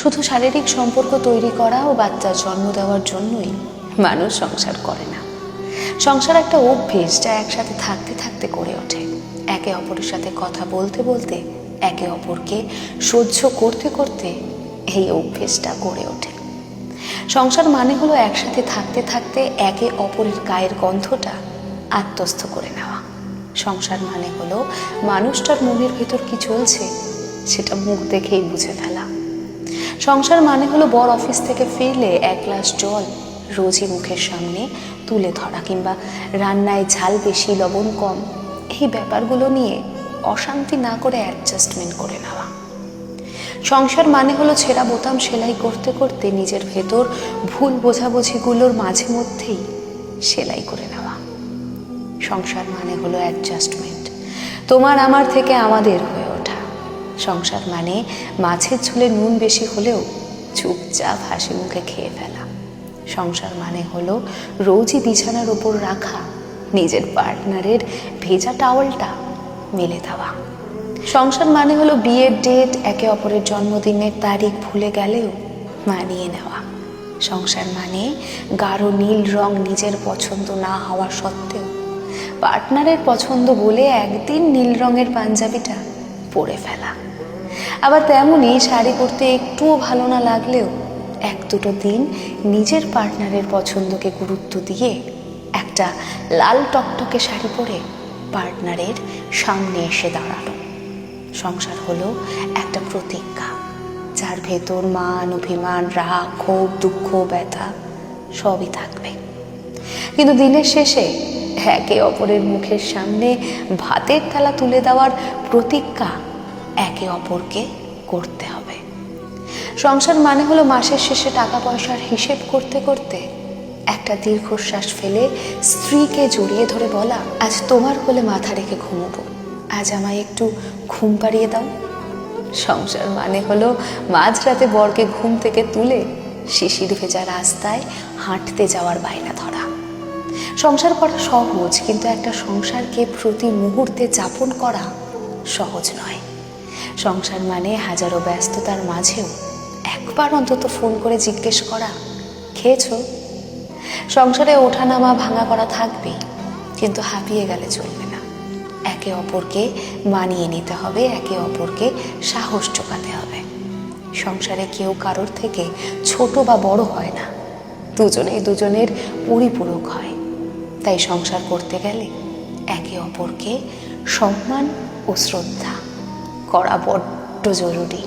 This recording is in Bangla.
শুধু শারীরিক সম্পর্ক তৈরি করা ও বাচ্চার জন্ম দেওয়ার জন্যই মানুষ সংসার করে না। সংসার একটা অভ্যেস যা একসাথে থাকতে থাকতে গড়ে ওঠে। একে অপরের সাথে কথা বলতে বলতে, একে অপরকে সহ্য করতে করতে এই অভ্যেসটা গড়ে ওঠে। সংসার মানে হলো একসাথে থাকতে থাকতে একে অপরের গায়ের গন্ধটা আত্মস্থ করে নেওয়া। সংসার মানে হলো মানুষটার মনের ভেতর কি চলছে, সেটা মুখ দেখেই বুঝে ফেলা। সংসার মানে হলো বড় অফিস থেকে ফিরলে এক গ্লাস জল রোজই মুখের সামনে তুলে ধরা কিংবা রান্নায় ঝাল বেশি, লবণ কম। এই ব্যাপারগুলো নিয়ে অশান্তি না করে অ্যাডজাস্টমেন্ট করে নেওয়া। সংসার মানে হলো ছেঁড়া বোতাম সেলাই করতে করতে নিজের ভেতর ভুল বোঝাবুঝিগুলোর মাঝে মধ্যেই সেলাই করে নেওয়া। সংসার মানে হলো অ্যাডজাস্টমেন্ট তোমার, আমার থেকে আমাদের সংসার মানে মাছের ঝুলে নুন বেশি হলেও চুপচাপ হাসি মুখে খেয়ে ফেলা। সংসার মানে হলো রোজই বিছানার ওপর রাখা, নিজের পার্টনারের ভেজা টাওয়ালটা মেলে দেওয়া। সংসার মানে হলো বিয়ের ডেট, একে অপরের জন্মদিনের তারিখ ভুলে গেলেও মানিয়ে নেওয়া। সংসার মানে গাঢ় নীল রং নিজের পছন্দ না হওয়া সত্ত্বেও। পার্টনারের পছন্দ বলে একদিন নীল রঙের পাঞ্জাবিটা পরে ফেলা। আবার তেমনই শাড়ি পরতে একটুও ভালো না লাগলেও এক দুটো দিন নিজের পার্টনারের পছন্দকে গুরুত্ব দিয়ে একটা লাল টকটকে শাড়ি পরে পার্টনারের সামনে এসে দাঁড়ানো সংসার হলো একটা প্রতিজ্ঞা, যার ভেতর মান, অভিমান, রাগ, ক্ষোভ, দুঃখ, ব্যথা সবই থাকবে। কিন্তু দিনের শেষে একে অপরের মুখের সামনে ভাতের থালা তুলে দেওয়ার প্রতিজ্ঞা একে অপরকে করতে হবে। সংসার মানে হলো মাসের শেষে টাকা পয়সার হিসেব করতে করতে একটা দীর্ঘশ্বাস ফেলে স্ত্রীকে জড়িয়ে ধরে বলা, আজ তোমার কোলে মাথা রেখে ঘুমোবো। আজ আমায় একটু ঘুম পাড়িয়ে দাও। সংসার মানে হলো মাঝরাতে বরকে ঘুম থেকে তুলে শিশির ভেজা রাস্তায় হাঁটতে যাওয়ার বায়না ধরা। সংসার করা সহজ, কিন্তু একটা সংসারকে প্রতি মুহূর্তে যাপন করা সহজ নয়। সংসার মানে হাজারো ব্যস্ততার মাঝেও একবার অন্তত ফোন করে জিজ্ঞেস করা, খেয়েছ? সংসারে ওঠানামা ভাঙা করা থাকবেই কিন্তু হাঁপিয়ে গেলে চলবে না। একে অপরকে মানিয়ে নিতে হবে, একে অপরকে সাহস জোগাতে হবে। সংসারে কেউ কারোর থেকে ছোট বা বড় হয় না। দুজনেই দুজনের পরিপূরক হয়। তাই সংসার করতে গেলে একে অপরকে সম্মান ও শ্রদ্ধা করা বড্ড জরুরি।